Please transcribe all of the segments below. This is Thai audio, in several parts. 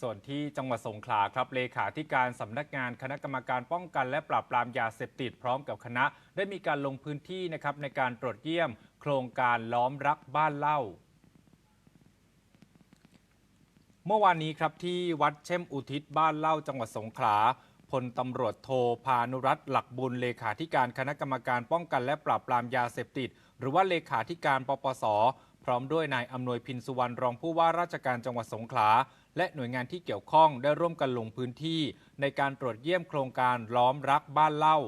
ส่วนที่จังหวัดสงขลาครับเลขาธิการสำนักงานคณะกรรมการป้องกันและปราบปรามยาเสพติดพร้อมกับคณะ ได้มีการลงพื้นที่นะครับในการตรวจเยี่ยม โครงการล้อมรักบ้านเล่าเมื่อวานนี้ครับที่วัดเช่มอุทิศบ้านเล่าจังหวัดสงขลาพลตำรวจโทพานุรัตน์หลักบุญเลขาธิการคณะกรรมการป้องกันและปราบปรามยาเสพติด หรือว่าเลขาธิการปปส พร้อมด้วยนายอำนวยพินสุวรรณรองผู้ว่าราชการจังหวัดสงขลา และหน่วยงานที่เกี่ยวข้องได้ร่วมกันลงพื้นที่ ในการตรวจเยี่ยมโครงการล้อมรักบ้านเล่า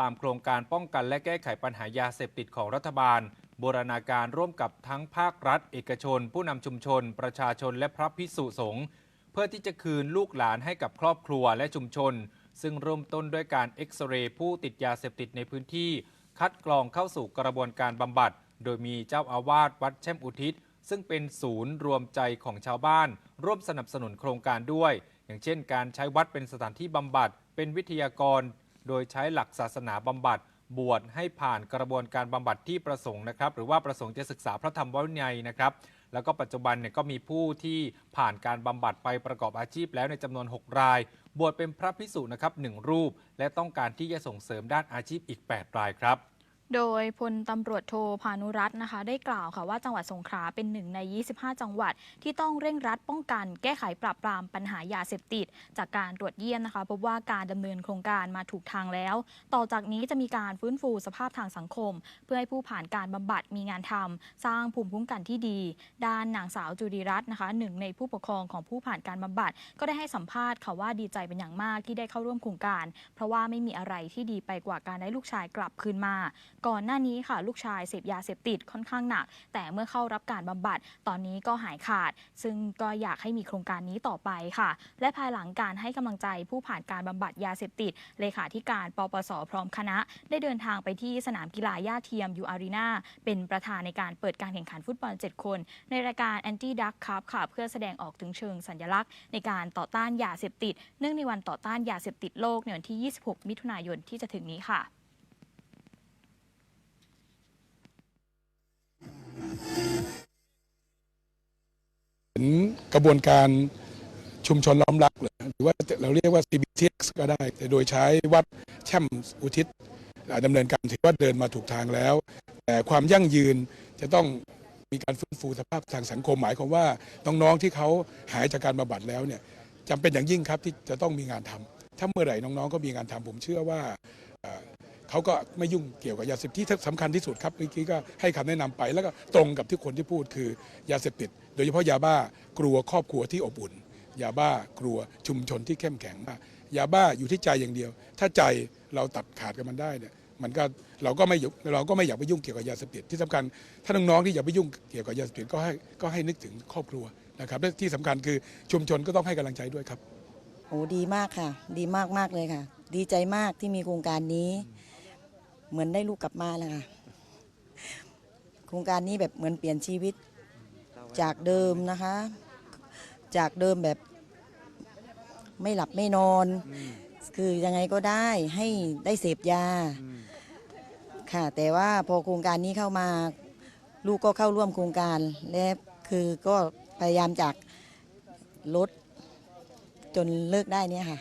ตามโครงการป้องกันและแก้ไขปัญหายาเสพติดของรัฐบาลบูรณาการร่วมกับทั้งภาครัฐ เอกชน ผู้นำชุมชน ประชาชนและพระภิกษุสงฆ์เพื่อที่จะคืนลูกหลานให้กับครอบครัวและชุมชน ซึ่งเริ่มต้นด้วยการเอ็กซเรย์ผู้ติดยาเสพติดในพื้นที่ คัดกรองเข้าสู่กระบวนการบำบัด โดยมีเจ้าอาวาสวัดแช่มอุทิศ ซึ่งเป็นศูนย์รวมใจของชาวบ้าน ร่วมสนับสนุนโครงการด้วย อย่างเช่น การใช้วัดเป็นสถานที่บำบัด เป็นวิทยากร โดยใช้หลักศาสนาบำบัด บวชให้ผ่านกระบวนการบำบัดที่ประสงค์นะครับ หรือว่าประสงค์จะศึกษาพระธรรมวินัยนะครับแล้วก็ปัจจุบันเนี่ยก็มีผู้ที่ผ่านการบำบัดไปประกอบอาชีพแล้วในจำนวน 6 ราย บวชเป็นพระพิสุนะครับหนึ่งรูป และต้องการที่จะส่งเสริมด้านอาชีพอีก 8 รายครับ โดยพลตำรวจโทพานุรัตน์นะคะ ได้กล่าวค่ะว่าจังหวัดสงขลาเป็นหนึ่งใน 25 จังหวัด ที่ต้องเร่งรัดป้องกัน แก้ไขปราบปรามปัญหายาเสพติด จากการตรวจเยี่ยมนะคะพบว่าการดำเนินโครงการมาถูกทางแล้ว ต่อจากนี้จะมีการฟื้นฟูสภาพทางสังคม เพื่อให้ผู้ผ่านการบำบัดมีงานทำสร้างภูมิคุ้มกันที่ดี ด้านนางสาวจุดีรัตน์นะคะหนึ่งในผู้ปกครองของผู้ผ่านการบำบัดก็ได้ให้สัมภาษณ์ค่ะว่าดีใจเป็นอย่างมากที่ได้เข้าร่วมโครงการ เพราะว่าไม่มีอะไรที่ดีไปกว่าการได้ลูกชายกลับคืนมาก่อนหน้านี้ค่ะ ลูกชายเสพยาเสพติดค่อนข้างหนัก แต่เมื่อเข้ารับการบำบัดตอนนี้ก็หายขาด ซึ่งก็อยากให้มีโครงการนี้ต่อไปค่ะ และภายหลังการให้กำลังใจผู้ผ่านการบำบัดยาเสพติดเลขาธิการปปสพร้อมคณะ ได้เดินทางไปที่สนามกีฬาย่าเทียมยูอารีนาเป็นประธานในการเปิดการแข่งขันฟุตบอล 7 คน ในรายการ Anti Duck Cup ค่ะ เพื่อแสดงออกถึงเชิงสัญลักษณ์ ในการต่อต้านยาเสพติด เนื่องในวันต่อต้านยาเสพติดโลกในวันที่ 26 มิถุนายนที่จะถึงนี้ค่ะ กระบวนการชุมชนล้อมรัก หรือว่าเราเรียกว่า CBTX ก็ได้ แต่โดยใช้วัดแช่มอุทิศดำเนินการถือว่าเดินมาถูกทางแล้ว แต่ความยั่งยืนจะต้องมีการฟื้นฟูสภาพทางสังคมหมายความว่าน้องๆที่เขาหายจากการบำบัดแล้วเนี่ยจำเป็นอย่างยิ่งครับที่จะต้องมีงานทำถ้าเมื่อไหร่น้องๆก็มีงานทำผมเชื่อว่า เขาก็ไม่ยุ่งเกี่ยวกับยาเสพติดที่สำคัญที่สุดครับเมื่อกี้ก็ให้คำแนะนำไป แล้วก็ตรงกับที่คนที่พูดคือยาเสพติด โดยเฉพาะยาบ้ากลัวครอบครัวที่อบอุ่นยาบ้ากลัวชุมชนที่เข้มแข็งมากยาบ้าอยู่ที่ใจอย่างเดียว ถ้าใจเราตัดขาดกับมันได้เนี่ยมันก็เราก็ไม่ยุเราก็ไม่อยากไปยุ่งเกี่ยวกับยาเสพติดที่สำคัญถ้าน้องๆที่อยากไปยุ่งเกี่ยวกับยาเสพติดก็ให้ก็ให้นึกถึงครอบครัวนะครับและที่สำคัญคือชุมชนก็ต้องให้กำลังใจด้วยครับโอ้ดีมากค่ะ ดีมากมากๆเลยค่ะ ดีใจมากที่มีโครงการนี้ เหมือนได้ลูกกลับมาแล้วค่ะโครงการนี้แบบเหมือนเปลี่ยนชีวิตจากเดิมนะคะ จากเดิมแบบไม่หลับไม่นอน คือยังไงก็ได้ให้ได้เสพยาค่ะ แต่ว่าพอโครงการนี้เข้ามา ลูกก็เข้าร่วมโครงการ และคือก็พยายามจากลดจนเลิกได้เนี่ยค่ะ